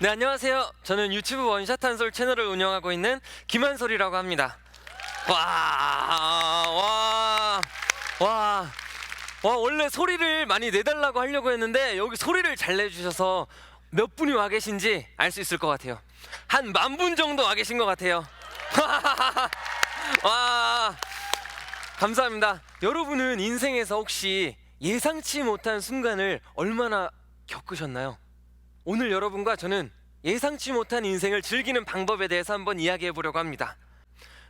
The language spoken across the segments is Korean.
네 안녕하세요. 저는 유튜브 원샷 한솔 채널을 운영하고 있는 김한솔이라고 합니다. 와, 와, 와, 와 원래 소리를 많이 내달라고 하려고 했는데 여기 소리를 잘 내주셔서 몇 분이 와 계신지 알 수 있을 것 같아요. 한 만 분 정도 와 계신 것 같아요. 와, 감사합니다. 여러분은 인생에서 혹시 예상치 못한 순간을 얼마나 겪으셨나요? 오늘 여러분과 저는 예상치 못한 인생을 즐기는 방법에 대해서 한번 이야기해 보려고 합니다.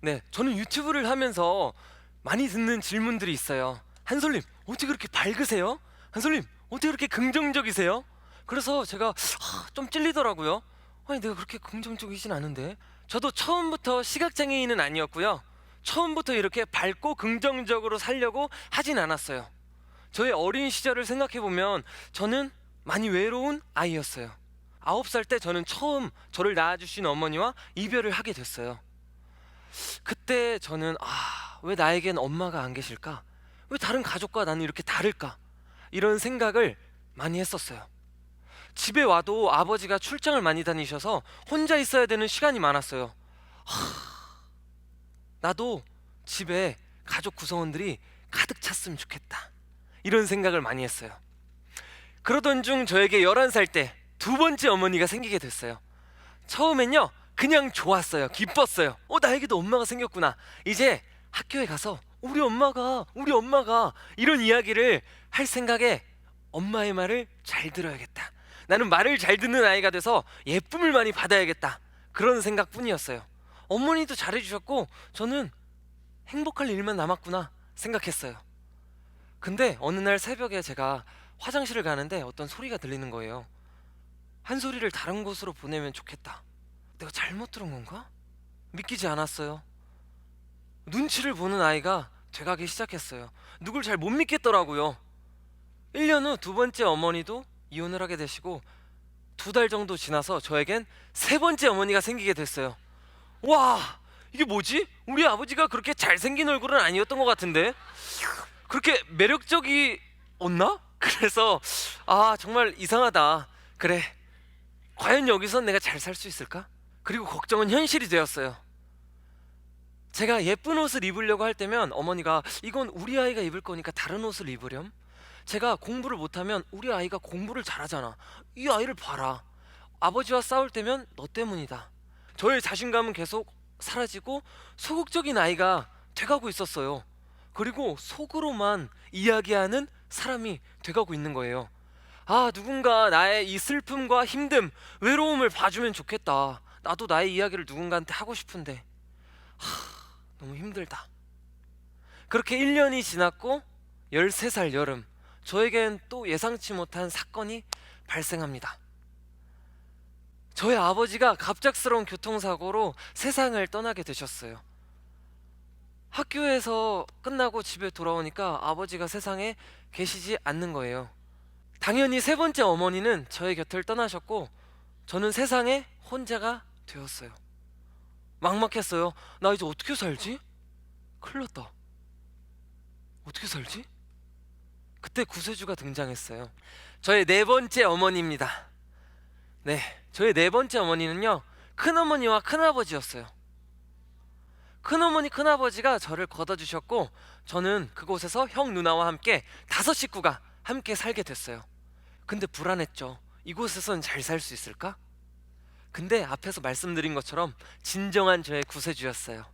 네, 저는 유튜브를 하면서 많이 듣는 질문들이 있어요. 한솔님, 어떻게 그렇게 밝으세요? 한솔님, 어떻게 그렇게 긍정적이세요? 그래서 제가 아, 좀 찔리더라고요. 아니, 내가 그렇게 긍정적이진 않은데. 저도 처음부터 시각장애인은 아니었고요. 처음부터 이렇게 밝고 긍정적으로 살려고 하진 않았어요. 저의 어린 시절을 생각해 보면 저는 많이 외로운 아이였어요. 아홉 살 때 저는 처음 저를 낳아주신 어머니와 이별을 하게 됐어요. 그때 저는 아, 왜 나에겐 엄마가 안 계실까? 왜 다른 가족과 나는 이렇게 다를까? 이런 생각을 많이 했었어요. 집에 와도 아버지가 출장을 많이 다니셔서 혼자 있어야 되는 시간이 많았어요. 하, 나도 집에 가족 구성원들이 가득 찼으면 좋겠다. 이런 생각을 많이 했어요. 그러던 중 저에게 11살 때 두 번째 어머니가 생기게 됐어요. 처음엔요, 그냥 좋았어요. 기뻤어요. 어, 나에게도 엄마가 생겼구나. 이제 학교에 가서 우리 엄마가, 우리 엄마가 이런 이야기를 할 생각에 엄마의 말을 잘 들어야겠다. 나는 말을 잘 듣는 아이가 돼서 예쁨을 많이 받아야겠다. 그런 생각 뿐이었어요. 어머니도 잘해 주셨고, 저는 행복할 일만 남았구나 생각했어요. 근데 어느 날 새벽에 제가 화장실을 가는데 어떤 소리가 들리는 거예요. 한 소리를 다른 곳으로 보내면 좋겠다. 내가 잘못 들은 건가? 믿기지 않았어요. 눈치를 보는 아이가 돼가기 시작했어요. 누굴 잘 못 믿겠더라고요. 1년 후 두 번째 어머니도 이혼을 하게 되시고 두 달 정도 지나서 저에겐 세 번째 어머니가 생기게 됐어요. 와, 이게 뭐지? 우리 아버지가 그렇게 잘생긴 얼굴은 아니었던 것 같은데 그렇게 매력적이었나? 그래서 아 정말 이상하다. 그래, 과연 여기서 내가 잘 살 수 있을까? 그리고 걱정은 현실이 되었어요. 제가 예쁜 옷을 입으려고 할 때면 어머니가 이건 우리 아이가 입을 거니까 다른 옷을 입으렴. 제가 공부를 못하면 우리 아이가 공부를 잘하잖아. 이 아이를 봐라. 아버지와 싸울 때면 너 때문이다. 저의 자신감은 계속 사라지고 소극적인 아이가 돼가고 있었어요. 그리고 속으로만 이야기하는 사람이 돼가고 있는 거예요. 아, 누군가 나의 이 슬픔과 힘듦, 외로움을 봐주면 좋겠다. 나도 나의 이야기를 누군가한테 하고 싶은데, 하, 너무 힘들다. 그렇게 1년이 지났고, 13살 여름, 저에겐 또 예상치 못한 사건이 발생합니다. 저의 아버지가 갑작스러운 교통사고로 세상을 떠나게 되셨어요. 학교에서 끝나고 집에 돌아오니까 아버지가 세상에 계시지 않는 거예요. 당연히 세 번째 어머니는 저의 곁을 떠나셨고 저는 세상에 혼자가 되었어요. 막막했어요. 나 이제 어떻게 살지? 큰일 났다. 어떻게 살지? 그때 구세주가 등장했어요. 저의 네 번째 어머니입니다. 네, 저의 네 번째 어머니는요, 큰어머니와 큰아버지였어요. 큰어머니, 큰아버지가 저를 걷어주셨고, 저는 그곳에서 형, 누나와 함께 다섯 식구가 함께 살게 됐어요. 근데 불안했죠. 이곳에선 잘 살 수 있을까? 근데 앞에서 말씀드린 것처럼 진정한 저의 구세주였어요.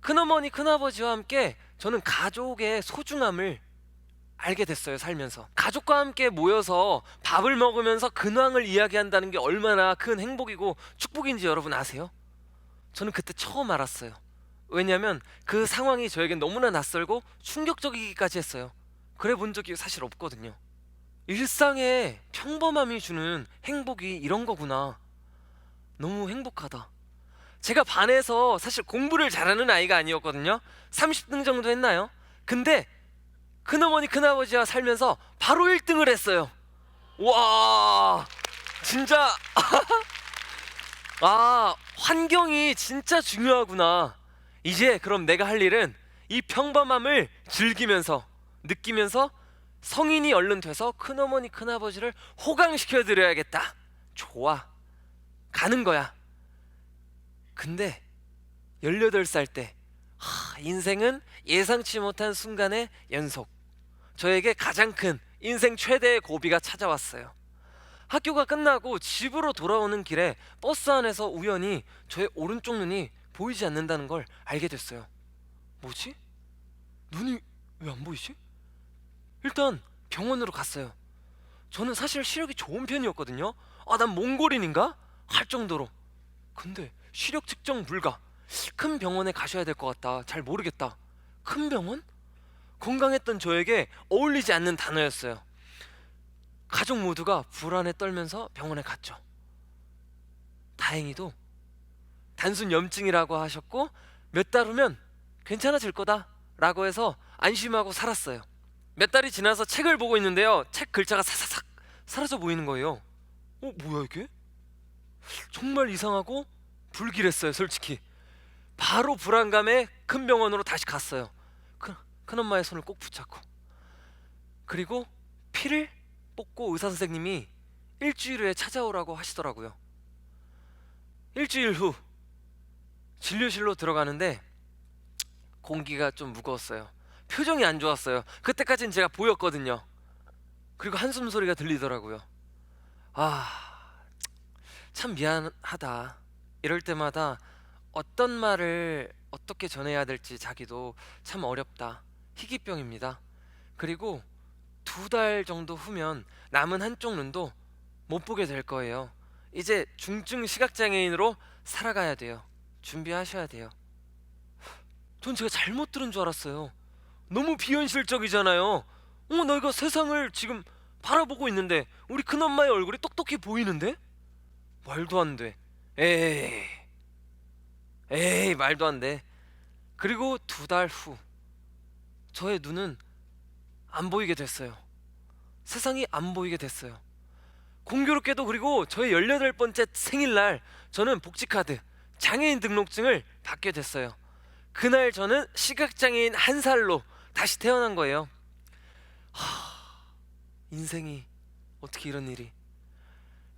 큰어머니, 큰아버지와 함께 저는 가족의 소중함을 알게 됐어요, 살면서. 가족과 함께 모여서 밥을 먹으면서 근황을 이야기한다는 게 얼마나 큰 행복이고 축복인지 여러분 아세요? 저는 그때 처음 알았어요. 왜냐하면 그 상황이 저에겐 너무나 낯설고 충격적이기까지 했어요. 그래 본 적이 사실 없거든요. 일상의 평범함이 주는 행복이 이런 거구나. 너무 행복하다. 제가 반에서 사실 공부를 잘하는 아이가 아니었거든요. 30등 정도 했나요? 근데 큰어머니 큰아버지와 살면서 바로 1등을 했어요. 와, 진짜 아, 환경이 진짜 중요하구나. 이제 그럼 내가 할 일은 이 평범함을 즐기면서 느끼면서 성인이 얼른 돼서 큰어머니 큰아버지를 호강시켜 드려야겠다. 좋아. 가는 거야. 근데 18살 때 하, 인생은 예상치 못한 순간의 연속. 저에게 가장 큰 인생 최대의 고비가 찾아왔어요. 학교가 끝나고 집으로 돌아오는 길에 버스 안에서 우연히 저의 오른쪽 눈이 보이지 않는다는 걸 알게 됐어요. 뭐지? 눈이 왜 안 보이지? 일단 병원으로 갔어요. 저는 사실 시력이 좋은 편이었거든요. 아, 난 몽골인인가? 할 정도로. 근데 시력 측정 불가. 큰 병원에 가셔야 될 것 같다. 잘 모르겠다. 큰 병원? 건강했던 저에게 어울리지 않는 단어였어요. 가족 모두가 불안에 떨면서 병원에 갔죠. 다행히도 단순 염증이라고 하셨고 몇 달 후면 괜찮아질 거다라고 해서 안심하고 살았어요. 몇 달이 지나서 책을 보고 있는데요. 책 글자가 사사삭 사라져 보이는 거예요. 어 뭐야 이게? 정말 이상하고 불길했어요, 솔직히. 바로 불안감에 큰 병원으로 다시 갔어요. 큰, 큰엄마의 손을 꼭 붙잡고. 그리고 피를 뽑고 의사 선생님이 일주일 후에 찾아오라고 하시더라고요. 일주일 후 진료실로 들어가는데 공기가 좀 무거웠어요. 표정이 안 좋았어요. 그때까지는 제가 보였거든요. 그리고 한숨 소리가 들리더라고요. 아, 참 미안하다. 이럴 때마다 어떤 말을 어떻게 전해야 될지 자기도 참 어렵다. 희귀병입니다. 그리고 두 달 정도 후면 남은 한쪽 눈도 못 보게 될 거예요. 이제 중증 시각장애인으로 살아가야 돼요. 준비하셔야 돼요. 전 제가 잘못 들은 줄 알았어요. 너무 비현실적이잖아요. 어, 나 이거 세상을 지금 바라보고 있는데 우리 큰엄마의 얼굴이 똑똑해 보이는데? 말도 안 돼. 에이. 에이, 말도 안 돼. 그리고 두 달 후, 저의 눈은 안 보이게 됐어요. 세상이 안 보이게 됐어요. 공교롭게도 그리고 저의 18번째 생일날 저는 복지카드, 장애인 등록증을 받게 됐어요. 그날 저는 시각장애인 한 살로 다시 태어난 거예요. 하, 인생이 어떻게 이런 일이.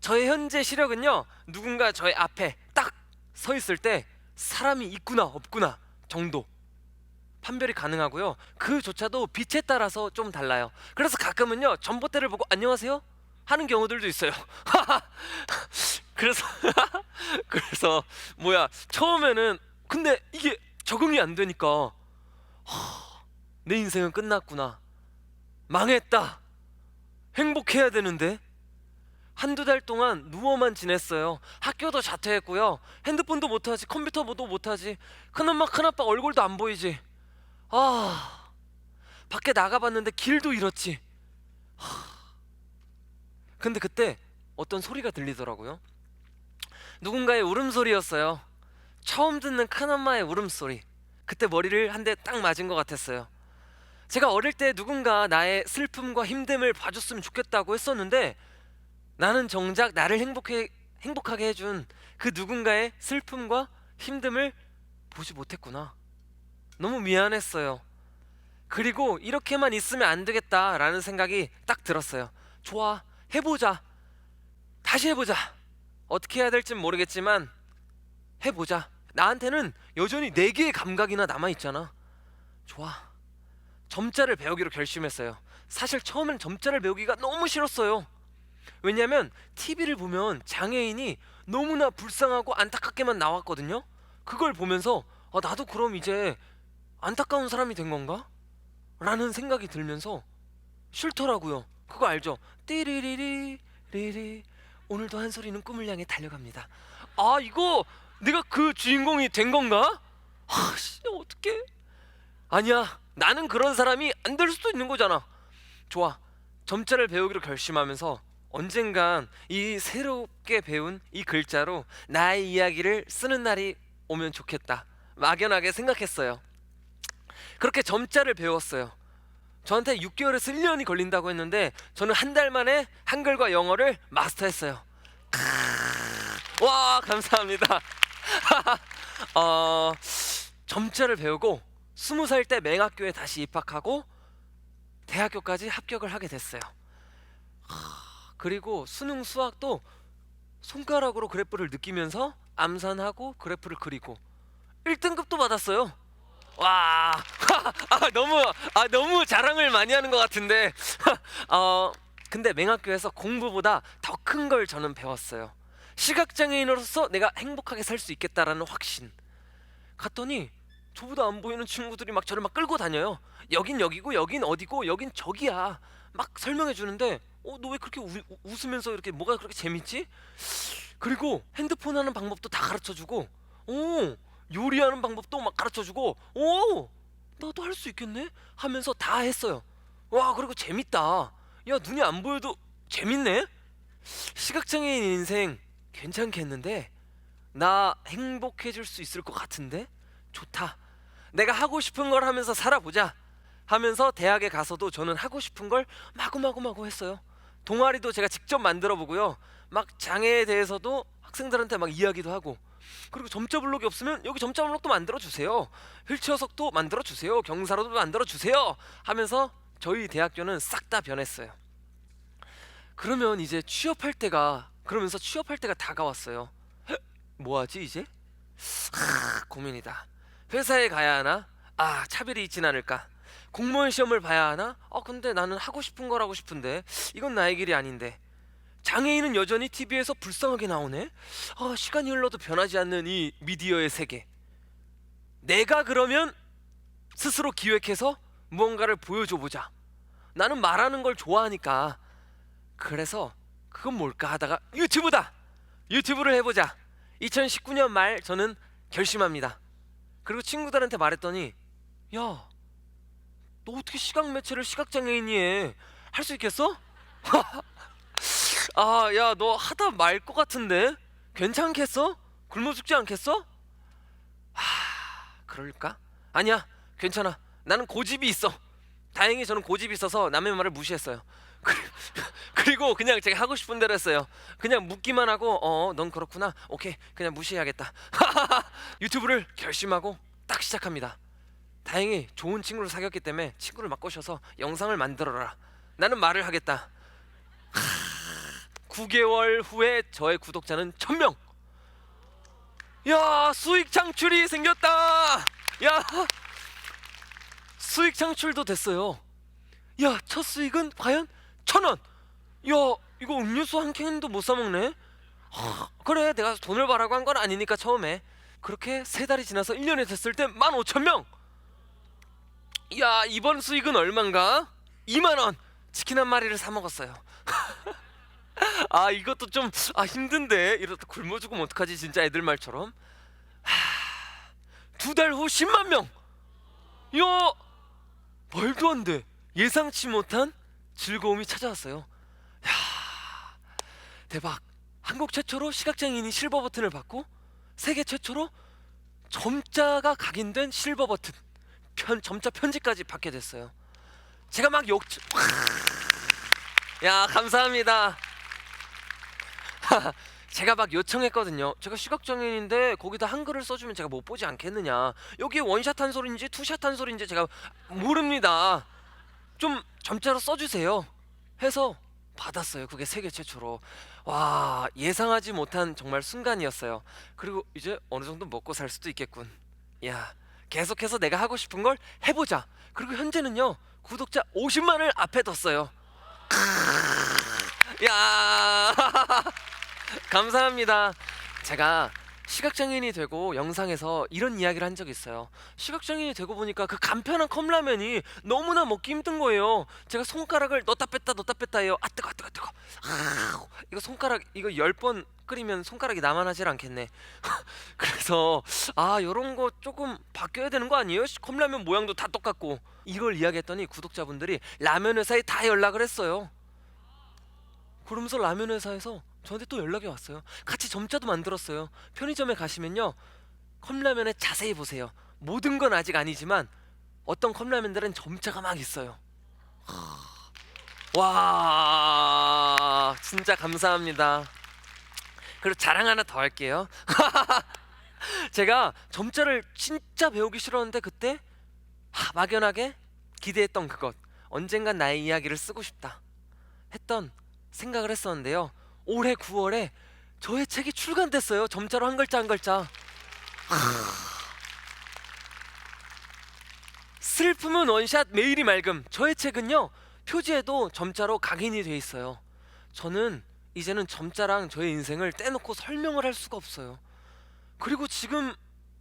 저의 현재 시력은요, 누군가 저의 앞에 딱 서 있을 때 사람이 있구나, 없구나 정도. 판별이 가능하고요. 그조차도 빛에 따라서 좀 달라요. 그래서 가끔은요 전봇대를 보고 안녕하세요 하는 경우들도 있어요. 그래서 그래서 뭐야 처음에는 근데 이게 적응이 안 되니까 하, 내 인생은 끝났구나 망했다 행복해야 되는데 한두 달 동안 누워만 지냈어요. 학교도 자퇴했고요. 핸드폰도 못하지, 컴퓨터도 못하지. 큰엄마, 큰아빠 얼굴도 안 보이지. 아, 밖에 나가봤는데 길도 잃었지. 하. 근데 그때 어떤 소리가 들리더라고요. 누군가의 울음소리였어요. 처음 듣는 큰엄마의 울음소리. 그때 머리를 한 대 딱 맞은 것 같았어요. 제가 어릴 때 누군가 나의 슬픔과 힘듦을 봐줬으면 좋겠다고 했었는데 나는 정작 나를 행복해, 행복하게 해준 그 누군가의 슬픔과 힘듦을 보지 못했구나. 너무 미안했어요. 그리고 이렇게만 있으면 안 되겠다라는 생각이 딱 들었어요. 좋아, 해보자. 다시 해보자. 어떻게 해야 될진 모르겠지만 해보자. 나한테는 여전히 네 개의 감각이나 남아 있잖아. 좋아. 점자를 배우기로 결심했어요. 사실 처음엔 점자를 배우기가 너무 싫었어요. 왜냐하면 TV를 보면 장애인이 너무나 불쌍하고 안타깝게만 나왔거든요. 그걸 보면서 아, 나도 그럼 이제 안타까운 사람이 된 건가? 라는 생각이 들면서 싫더라고요. 그거 알죠? 띠리리리 리리 오늘도 한 소리는 꿈을 향해 달려갑니다. 아 이거 내가 그 주인공이 된 건가? 아씨 어떡해? 아니야 나는 그런 사람이 안 될 수도 있는 거잖아. 좋아 점자를 배우기로 결심하면서 언젠간 이 새롭게 배운 이 글자로 나의 이야기를 쓰는 날이 오면 좋겠다. 막연하게 생각했어요. 그렇게 점자를 배웠어요. 저한테 6개월에서 1년이 걸린다고 했는데 저는 한 달 만에 한글과 영어를 마스터했어요. 크으, 와 감사합니다. 어, 점자를 배우고 스무 살때 맹학교에 다시 입학하고 대학교까지 합격을 하게 됐어요. 하, 그리고 수능 수학도 손가락으로 그래프를 느끼면서 암산하고 그래프를 그리고 1등급도 받았어요. 와, 아, 너무 아 너무 자랑을 많이 하는 것 같은데, 어 근데 맹학교에서 공부보다 더 큰 걸 저는 배웠어요. 시각장애인으로서 내가 행복하게 살 수 있겠다라는 확신. 갔더니 저보다 안 보이는 친구들이 막 저를 막 끌고 다녀요. 여긴 여기고 여긴 어디고 여긴 저기야. 막 설명해 주는데 어 너 왜 그렇게 우, 우- 웃으면서 이렇게 뭐가 그렇게 재밌지? 그리고 핸드폰 하는 방법도 다 가르쳐 주고 오 요리하는 방법도 막 가르쳐 주고 오 나도 할 수 있겠네 하면서 다 했어요. 와 그리고 재밌다. 야 눈이 안 보여도 재밌네. 시각장애인 인생 괜찮겠는데 나 행복해질 수 있을 것 같은데 좋다. 내가 하고 싶은 걸 하면서 살아보자. 하면서 대학에 가서도 저는 하고 싶은 걸 마구마구마구 했어요. 동아리도 제가 직접 만들어 보고요. 막 장애에 대해서도 학생들한테 막 이야기도 하고 그리고 점자 블록이 없으면 여기 점자 블록도 만들어 주세요. 휠체어석도 만들어 주세요. 경사로도 만들어 주세요. 하면서 저희 대학교는 싹 다 변했어요. 그러면 이제 취업할 때가 그러면서 취업할 때가 다가왔어요. 뭐 하지 이제? 하, 고민이다. 회사에 가야 하나? 아 차별이 있진 않을까? 공무원 시험을 봐야 하나? 어 근데 나는 하고 싶은 걸 하고 싶은데 이건 나의 길이 아닌데. 장애인은 여전히 TV에서 불쌍하게 나오네. 아 시간이 흘러도 변하지 않는 이 미디어의 세계. 내가 그러면 스스로 기획해서 무언가를 보여줘 보자. 나는 말하는 걸 좋아하니까. 그래서 그건 뭘까 하다가 유튜브다. 유튜브를 해보자. 2019년 말 저는 결심합니다. 그리고 친구들한테 말했더니 야, 너 어떻게 시각 매체를 시각 장애인이 해? 할 수 있겠어? 아, 야, 너 하다 말 것 같은데 괜찮겠어? 굶어 죽지 않겠어? 하, 그럴까? 아니야, 괜찮아. 나는 고집이 있어. 다행히 저는 고집이 있어서 남의 말을 무시했어요. 그리- 그리고 그냥 제가 하고 싶은 대로 했어요. 그냥 묻기만 하고 어, 넌 그렇구나. 오케이, 그냥 무시해야겠다. 유튜브를 결심하고 딱 시작합니다. 다행히 좋은 친구를 사귀었기 때문에 친구를 막 꼬셔서 영상을 만들어라. 나는 말을 하겠다. 9개월 후에 저의 구독자는 1000명. 야, 수익 창출이 생겼다. 야, 수익 창출도 됐어요. 야, 첫 수익은 과연 천 원. 야, 이거 음료수 한 캔도 못 사 먹네. 하, 그래, 내가 돈을 벌라고 한 건 아니니까 처음에 그렇게 세 달이 지나서 1년이 됐을 때 15,000명. 야, 이번 수익은 얼마인가? 2만 원. 치킨 한 마리를 사 먹었어요. 아, 이것도 좀 아, 힘든데 이러다 굶어 죽으면 어떡하지? 진짜 애들 말처럼. 두 달 후 10만 명. 야, 말도 안 돼. 예상치 못한 즐거움이 찾아왔어요. 야, 대박. 한국 최초로 시각장애인이 실버 버튼을 받고 세계 최초로 점자가 각인된 실버 버튼 편 점자 편지까지 받게 됐어요. 제가 막 욕. 야 감사합니다. 제가 막 요청했거든요. 제가 시각장애인인데 거기다 한글을 써주면 제가 못 보지 않겠느냐. 여기 원샷 한 소리인지 투샷 한 소리인지 제가 모릅니다. 좀 점자로 써주세요. 해서 받았어요. 그게 세계 최초로. 와 예상하지 못한 정말 순간이었어요. 그리고 이제 어느 정도 먹고 살 수도 있겠군. 야 계속해서 내가 하고 싶은 걸 해보자. 그리고 현재는요 구독자 50만을 앞에 뒀어요. 야 감사합니다. 제가 시각장애인이 되고 영상에서 이런 이야기를 한 적이 있어요. 시각장애인이 되고 보니까 그 간편한 컵라면이 너무나 먹기 힘든 거예요. 제가 손가락을 넣다 뺐다 넣다 뺐다 해요. 아 뜨거 뜨거 뜨거. 아, 이거 손가락 이거 열 번 끓이면 손가락이 남아나질 않겠네. 그래서 아 이런 거 조금 바뀌어야 되는 거 아니에요? 컵라면 모양도 다 똑같고 이걸 이야기했더니 구독자분들이 라면 회사에 다 연락을 했어요. 그러면서 라면 회사에서 저한테 또 연락이 왔어요. 같이 점자도 만들었어요. 편의점에 가시면요. 컵라면에 자세히 보세요. 모든 건 아직 아니지만 어떤 컵라면들은 점자가 막 있어요. 와 진짜 감사합니다. 그리고 자랑 하나 더 할게요. 제가 점자를 진짜 배우기 싫었는데 그때 하, 막연하게 기대했던 그것 언젠간 나의 이야기를 쓰고 싶다 했던 생각을 했었는데요. 올해 9월에 저의 책이 출간됐어요. 점자로 한 글자 한 글자. 슬픔은 원샷 매일이 맑음. 저의 책은요 표지에도 점자로 각인이 돼 있어요. 저는 이제는 점자랑 저의 인생을 떼놓고 설명을 할 수가 없어요. 그리고 지금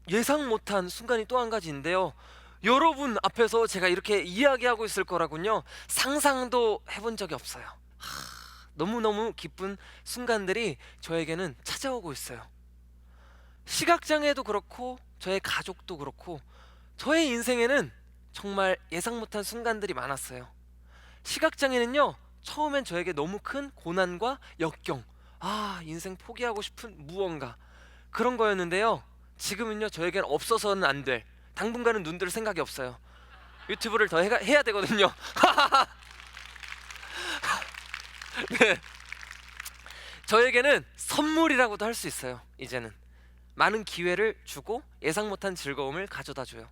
예상 못한 순간이 또 한 가지인데요. 여러분 앞에서 제가 이렇게 이야기하고 있을 거라군요. 상상도 해본 적이 없어요. 하, 너무너무 기쁜 순간들이 저에게는 찾아오고 있어요. 시각장애도 그렇고 저의 가족도 그렇고 저의 인생에는 정말 예상 못한 순간들이 많았어요. 시각장애는요 처음엔 저에게 너무 큰 고난과 역경 아 인생 포기하고 싶은 무언가 그런 거였는데요 지금은요 저에겐 없어서는 안 될 당분간은 눈뜰 생각이 없어요 유튜브를 더 해가, 해야 되거든요 네. 저에게는 선물이라고도 할 수 있어요 이제는 많은 기회를 주고 예상 못한 즐거움을 가져다 줘요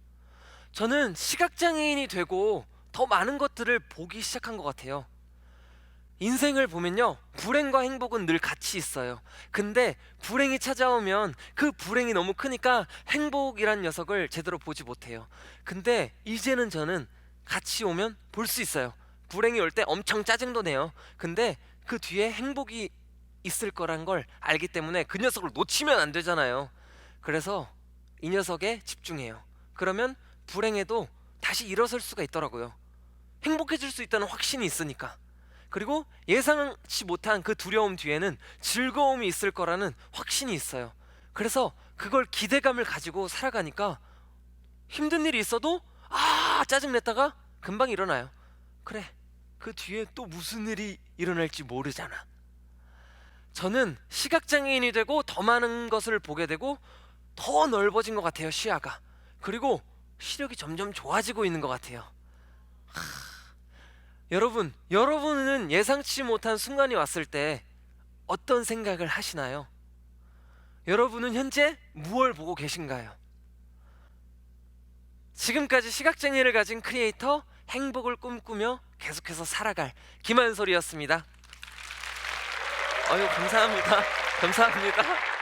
저는 시각장애인이 되고 더 많은 것들을 보기 시작한 것 같아요. 인생을 보면요. 불행과 행복은 늘 같이 있어요. 근데 불행이 찾아오면 그 불행이 너무 크니까 행복이란 녀석을 제대로 보지 못해요. 근데 이제는 저는 같이 오면 볼 수 있어요. 불행이 올 때 엄청 짜증도 내요. 근데 그 뒤에 행복이 있을 거란 걸 알기 때문에 그 녀석을 놓치면 안 되잖아요. 그래서 이 녀석에 집중해요. 그러면 불행해도 다시 일어설 수가 있더라고요. 행복해질 수 있다는 확신이 있으니까. 그리고 예상치 못한 그 두려움 뒤에는 즐거움이 있을 거라는 확신이 있어요. 그래서 그걸 기대감을 가지고 살아가니까 힘든 일이 있어도 아 짜증 냈다가 금방 일어나요. 그래 그 뒤에 또 무슨 일이 일어날지 모르잖아. 저는 시각장애인이 되고 더 많은 것을 보게 되고 더 넓어진 것 같아요 시야가. 그리고 시력이 점점 좋아지고 있는 것 같아요. 하... 여러분, 여러분은 예상치 못한 순간이 왔을 때 어떤 생각을 하시나요? 여러분은 현재 무엇을 보고 계신가요? 지금까지 시각장애를 가진 크리에이터 행복을 꿈꾸며 계속해서 살아갈 김한솔이었습니다. 아유 감사합니다. 감사합니다.